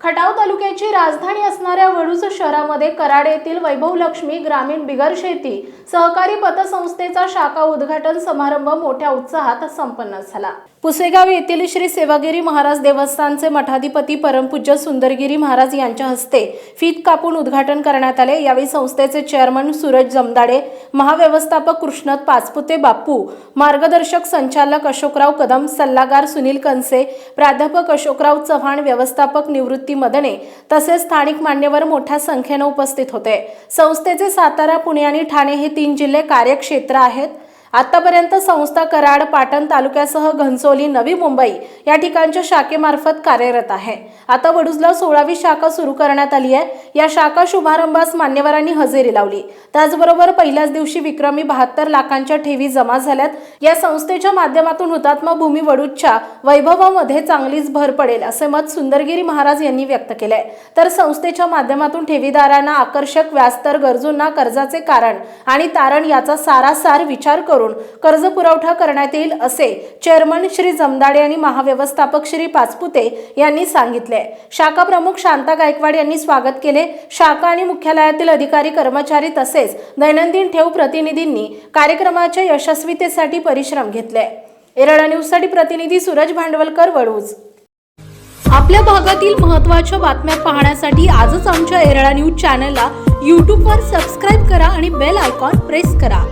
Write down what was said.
Khatav तालुक्याची राजधानी असणाऱ्या वडूज शहरामध्ये कराड येथील वैभव लक्ष्मी ग्रामीण बिगर शेती सहकारी पतसंस्थेचा शाखा उद्घाटन समारंभ मोठ्या उत्साहात संपन्न झाला. पुसेगाव येथील श्री सेवागिरी महाराज देवस्थानचे मठाधिपती परमपूज्य सुंदरगिरी महाराज यांच्या हस्ते फीत कापून उद्घाटन करण्यात आले. यावेळी संस्थेचे चेअरमन सूरज जमदाडे महाव्यवस्थापक कृष्णत पाचपुते बापू मार्गदर्शक संचालक अशोकराव कदम सल्लागार सुनील कनसे प्राध्यापक अशोकराव चव्हाण व्यवस्थापक निवृत्त मदने तसेच स्थानिक मान्यवर मोठ्या संख्येनं उपस्थित होते. संस्थेचे सातारा पुणे आणि ठाणे हे तीन जिल्हे कार्यक्षेत्र आहेत. आतापर्यंत संस्था कराड पाटण तालुक्यासह घनसोली नवी मुंबई या ठिकाणच्या शाखेमार्फत कार्यरत आहे. आता वडूजला सोळावी शाखा सुरू करण्यात आली आहे. या शाखा शुभारंभास मान्यवरांनी हजेरी लावली. त्याचबरोबर पहिल्याच दिवशी विक्रमी बहात्तर लाखांच्या ठेवी जमा झाल्यात. या संस्थेच्या माध्यमातून हुतात्मा भूमी वडूजच्या वैभवामध्ये चांगलीच भर पडेल असे मत सुंदरगिरी महाराज यांनी व्यक्त केले तर संस्थेच्या माध्यमातून ठेवीदारांना आकर्षक व्याजदर गरजूंना कर्जाचे कारण आणि तारण याचा सारासार विचार करून कर्ज पुरवठा करण्यात येईल असे चेअरमन श्री जमदाडे आणि महाव्यवस्थापक श्री पाचपुते यांनी सांगितले. शाखा प्रमुख शांता गायकवाड यांनी स्वागत केले. शाखा आणि मुख्यालयातील अधिकारी कर्मचारी तसेच दैनंदिन ठेव प्रतिनिधींनी कार्यक्रमाच्या यशस्वीतेसाठी परिश्रम घेतले. एरळा न्यूजसाठी प्रतिनिधी सूरज भांडवलकर वडूज. आपल्या भागातील महत्त्वाच्या बातम्या पाहण्यासाठी आजच आमच्या एरळा न्यूज चॅनलला यूट्यूबवर सबस्क्राईब करा आणि बेल आयकॉन प्रेस करा.